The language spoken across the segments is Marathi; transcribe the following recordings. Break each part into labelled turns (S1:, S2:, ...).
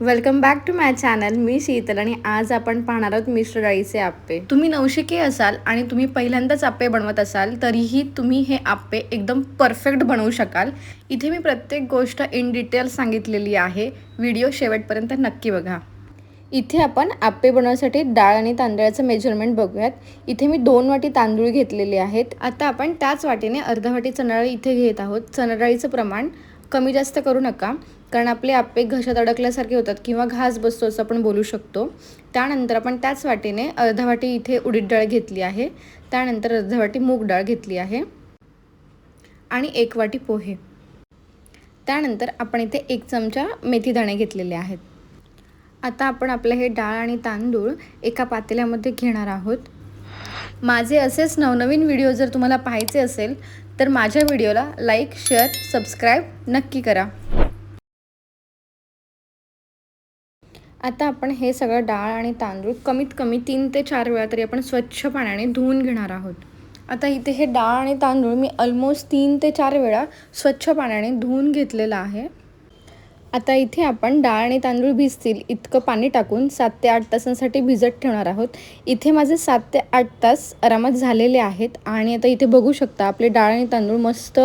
S1: Welcome back to my channel. मी शीतल आणि आज आपण पाहणार आहोत मिश्र डाळीचे आप्पे. तुम्ही नवशिके असाल आणि तुम्ही पहिल्यांदाच आप्पे बनवत असाल तरीही तुम्ही हे आप्पे एकदम परफेक्ट बनवू शकाल. इथे मी प्रत्येक गोष्ट इन डिटेल सांगितलेली आहे. व्हिडिओ शेवटपर्यंत नक्की बघा. इथे आपण आप्पे बनवण्यासाठी डाळ आणि तांदळाचं मेजरमेंट बघूयात. इथे मी दोन वाटी तांदूळ घेतलेले आहेत. आता आपण त्याच वाटीने अर्धा वाटी चणाडाळ इथे घेत आहोत. चणाडाळीचं प्रमाण कमी जास्त करू नका. कारण आपले आप्पे घशात अडकल्यासारखे होतात किंवा घास बसतो असं आपण बोलू शकतो. त्यानंतर आपण त्याच वाटीने अर्धा वाटी इथे उडीद डाळ घेतली आहे. त्यानंतर अर्धा वाटी मूग डाळ घेतली आहे. आणि एक वाटी पोहे. त्यानंतर आपण इथे एक चमचा मेथी दाणे घेतलेले आहेत. आता आपण आपलं हे डाळ आणि तांदूळ एका पातेल्यामध्ये घेणार आहोत. माझे असेच नवनवीन व्हिडिओ जर तुम्हाला पाहायचे असेल तर माझ्या व्हिडिओला लाईक शेअर सबस्क्राईब नक्की करा. आता आपण हे सगळं डाळ आणि तांदूळ कमीत कमी तीन ते चार वेळा तरी आपण स्वच्छ पाण्याने धुवून घेणार आहोत. आता इथे हे डाळ आणि तांदूळ मी ऑलमोस्ट तीन ते चार वेळा स्वच्छ पाण्याने धुवून घेतलेलं आहे. आता इथे आपण डाळ आणि तांदूळ भिजतील. इतकं पाणी टाकून सात ते आठ तासांसाठी भिजत ठेवणार आहोत. इथे माझे सात ते आठ तास आरामात झालेले आहेत आणि आता इथे बघू शकता आपले डाळ आणि तांदूळ मस्त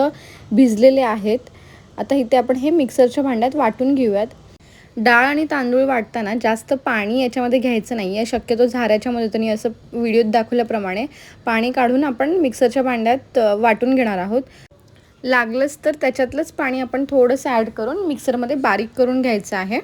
S1: भिजलेले आहेत. आता इथे आपण हे मिक्सरच्या भांड्यात वाटून घेऊयात. डाळ आणि तांदूळ वाटताना जास्त पाणी याच्यामध्ये घ्यायचं नाही आहे शक्यतो झाऱ्याच्या मदतीने असं व्हिडिओत दाखवल्याप्रमाणे पाणी काढून आपण मिक्सरच्या भांड्यात वाटून घेणार आहोत. लागलंच तर त्याच्यातलंच पाणी आपण थोडंसं ॲड करून मिक्सरमध्ये बारीक करून घ्यायचं आहे.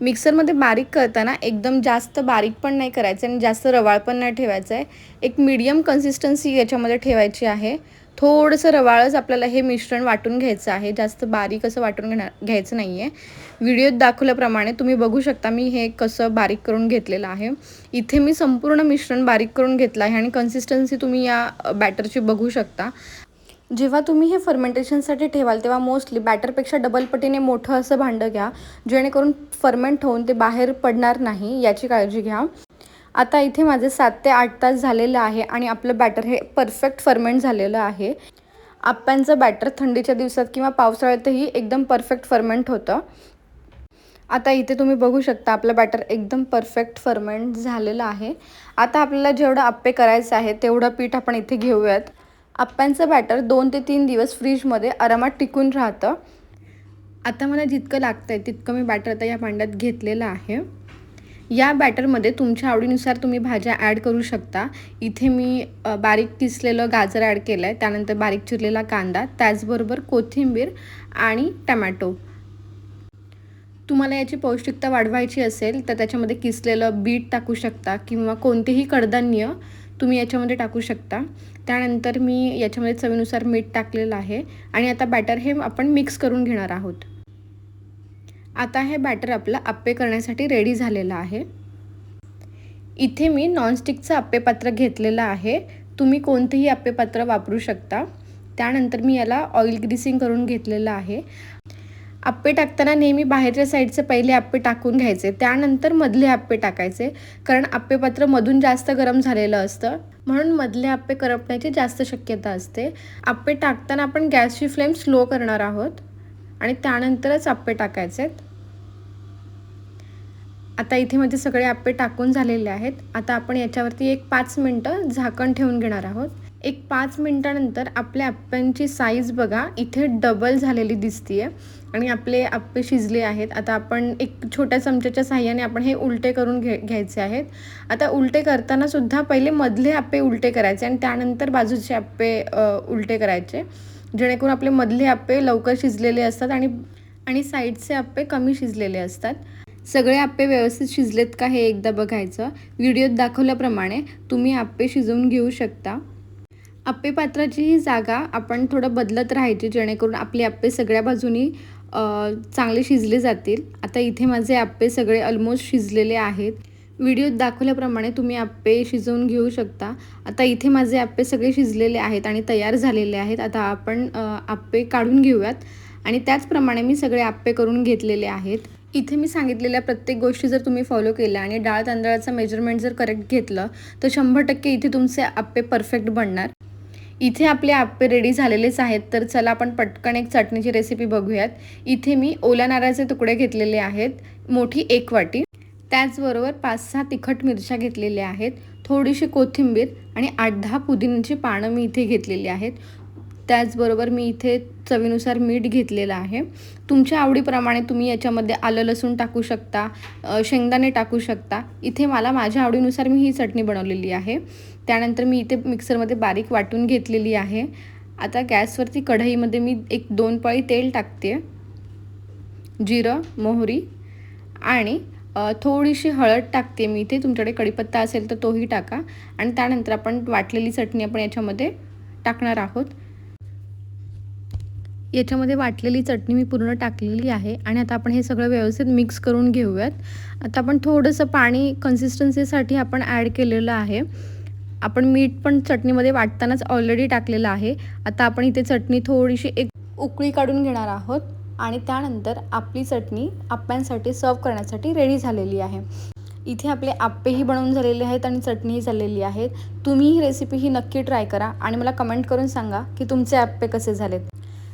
S1: मिक्सरमध्ये बारीक करताना एकदम जास्त बारीक पण नाही करायचं आणि जास्त रवाळ पण नाही ठेवायचं आहे. एक मीडियम कन्सिस्टन्सी याच्यामध्ये ठेवायची आहे. थोडंसं रवाळच आपल्याला हे मिश्रण वाटून घ्यायचं आहे. जास्त बारीक असं वाटून घेणार घ्यायचं नाही आहे व्हिडिओत दाखवल्याप्रमाणे तुम्ही बघू शकता मी हे कसं बारीक करून घेतलेलं आहे. इथे मी संपूर्ण मिश्रण बारीक करून घेतलं आहे आणि कन्सिस्टन्सी तुम्ही या बॅटरची बघू शकता. जेव्हा तुम्ही हे फर्मेंटेशनसाठी ठेवाल तेव्हा मोस्टली बॅटरपेक्षा डबल पटीने मोठं असं भांडं घ्या जेणेकरून फर्मेंट होऊन ते बाहेर पडणार नाही याची काळजी घ्या. आता इथे माझे सात ते आठ तास झालेलं आहे आणि आपलं बॅटर हे परफेक्ट फर्मेंट झालेलं आहे. आप्प्यांचं बॅटर थंडीच्या दिवसात किंवा पावसाळ्यातही एकदम परफेक्ट फर्मेंट होतं. आता इथे तुम्ही बघू शकता आपलं बॅटर एकदम परफेक्ट फर्मेंट झालेलं आहे. आता आपल्याला जेवढं आप्पे करायचं आहे तेवढं पीठ आपण इथे घेऊयात. आप्प्यांचं बॅटर दोन ते तीन दिवस फ्रीजमध्ये आरामात टिकून राहतं. आता मला जितकं लागतं आहे तितकं मी बॅटर आता या भांड्यात घेतलेलं आहे. या बॅटरमध्ये तुमच्या आवडीनुसार तुम्ही भाज्या ॲड करू शकता. इथे मी बारीक किसलेलं गाजर ॲड केलं आहे त्यानंतर बारीक चिरलेला कांदा त्याचबरोबर कोथिंबीर आणि टमॅटो. तुम्हाला याची पौष्टिकता वाढवायची असेल तर त्याच्यामध्ये किसलेलं बीट टाकू शकता किंवा कोणतेही कडधान्य तुम्ही याच्यामध्ये टाकू शकता. त्यानंतर मी याच्यामध्ये चवीनुसार मीठ टाकलेलं आहे. आणि आता बॅटर हे आपण मिक्स करून घेणार आहोत. आता हे बॅटर आपलं आप्पे करण्यासाठी रेडी झालेलं आहे. इथे मी नॉनस्टिकचं आप्पेपात्र घेतलेलं आहे. तुम्ही कोणतेही आप्पेपात्र वापरू शकता. त्यानंतर मी याला ऑइल ग्रीसिंग करून घेतलेलं आहे. आप्पे टाकताना नेहमी बाहेरच्या साईडचे पहिले आप्पे टाकून घ्यायचे. त्यानंतर मधले आप्पे टाकायचे. कारण आप्पेपात्र मधून जास्त गरम झालेलं असतं. म्हणून मधले आप्पे करपण्याची जास्त शक्यता असते. आप्पे टाकताना आपण गॅसची फ्लेम स्लो करणार आहोत. आणि त्यानंतरच आप्पे टाकायचे. आता इथे माझे सगळे आप्पे टाकून झालेले आहेत. आता आपण याच्यावरती एक पाच मिनटं झाकण ठेवून घेणार आहोत. एक पाच मिनटानंतर आपल्या आप्प्यांची साईज बघा इथे डबल झालेली दिसते आणि आपले आप्पे शिजले आहेत. आता आपण एक छोट्या चमच्याच्या साह्याने आपण हे उलटे करून घे घ्यायचे आहेत. आता उलटे करतानासुद्धा पहिले मधले आप्पे उलटे करायचे आणि त्यानंतर बाजूचे आप्पे उलटे करायचे. जेणेकरून आपले मधले आप्पे लवकर शिजलेले असतात आणि आणि साईडचे आप्पे कमी शिजलेले असतात. सगळे आप्पे व्यवस्थित शिजलेत का हे एकदा बघायचं. व्हिडिओत दाखवल्याप्रमाणे तुम्ही आप्पे शिजवून घेऊ शकता. आप्पे पात्राची ही जागा आपण थोडं बदलत राहायची जेणेकरून आपले आप्पे सगळ्या बाजूनी चांगले शिजले जातील. आता इथे माझे आप्पे सगळे ऑलमोस्ट शिजलेले आहेत. व्हिडिओत दाखवल्याप्रमाणे तुम्ही आप्पे शिजवून घेऊ शकता. आता इथे माझे आप्पे सगळे शिजलेले आहेत आणि तयार झालेले आहेत. आता आपण आप्पे काढून घेऊयात. आणि त्याचप्रमाणे मी सगळे आप्पे करून घेतलेले आहेत. इथे मी सांगितलेल्या प्रत्येक गोष्टी जर तुम्ही फॉलो केल्या आणि डाळ तांदळाचं मेजरमेंट जर करेक्ट घेतलं तर शंभर टक्के इथे तुमचे आप्पे परफेक्ट बनणार. इथे आपले आप्पे रेडी झालेलेच आहेत. तर चला आपण पटकन एक चटणीची रेसिपी बघूयात. इथे मी ओल्या नारळाचे तुकडे घेतलेले आहेत. मोठी एक वाटी. त्याचबरोबर पाच सहा तिखट मिरच्या घेतलेल्या आहेत. थोडीशी कोथिंबीर आणि आठ दहा पुदिन्याची पानं मी इथे घेतलेली आहेत. त्याचबरोबर मी इथे चवीनुसार मीठ घेतलेलं आहे. तुमच्या आवडीप्रमाणे तुम्ही याच्यामध्ये आलं लसूण टाकू शकता शेंगदाणे टाकू शकता. इथे मला माझ्या आवडीनुसार मी ही चटणी बनवलेली आहे. त्यानंतर मी इथे मिक्सरमध्ये बारीक वाटून घेतलेली आहे. आता गॅसवरती कढईमध्ये मी एक दोन पळी तेल टाकते. जिरं मोहरी आणि थोडीशी हळद टाकते मी इथे. तुमच्याकडे कढीपत्ता असेल तर तोही टाका. आणि त्यानंतर आपण वाटलेली चटणी आपण याच्यामध्ये टाकणार आहोत. याच्यामध्ये वाटलेली चटणी मी पूर्ण टाकलेली आहे आणि आता आपण हे सगळं व्यवस्थित मिक्स करून घेऊयात. आता आपण थोडंसं पाणी कन्सिस्टन्सीसाठी आपण ॲड केलेलं आहे. आपण मीठ पण चटणीमध्ये वाटतानाच ऑलरेडी टाकलेलं आहे. आता आपण इथे चटणी थोडीशी एक उकळी काढून घेणार आहोत आणि त्यानंतर आपली चटणी आप्प्यांसाठी सर्व करण्यासाठी रेडी झालेली आहे. इथे आपले आप्पेही बनवून झालेले आहेत आणि चटणीही झालेली आहे तुम्ही ही रेसिपी ही नक्की ट्राय करा आणि मला कमेंट करून सांगा की तुमचे आप्पे कसे झालेत.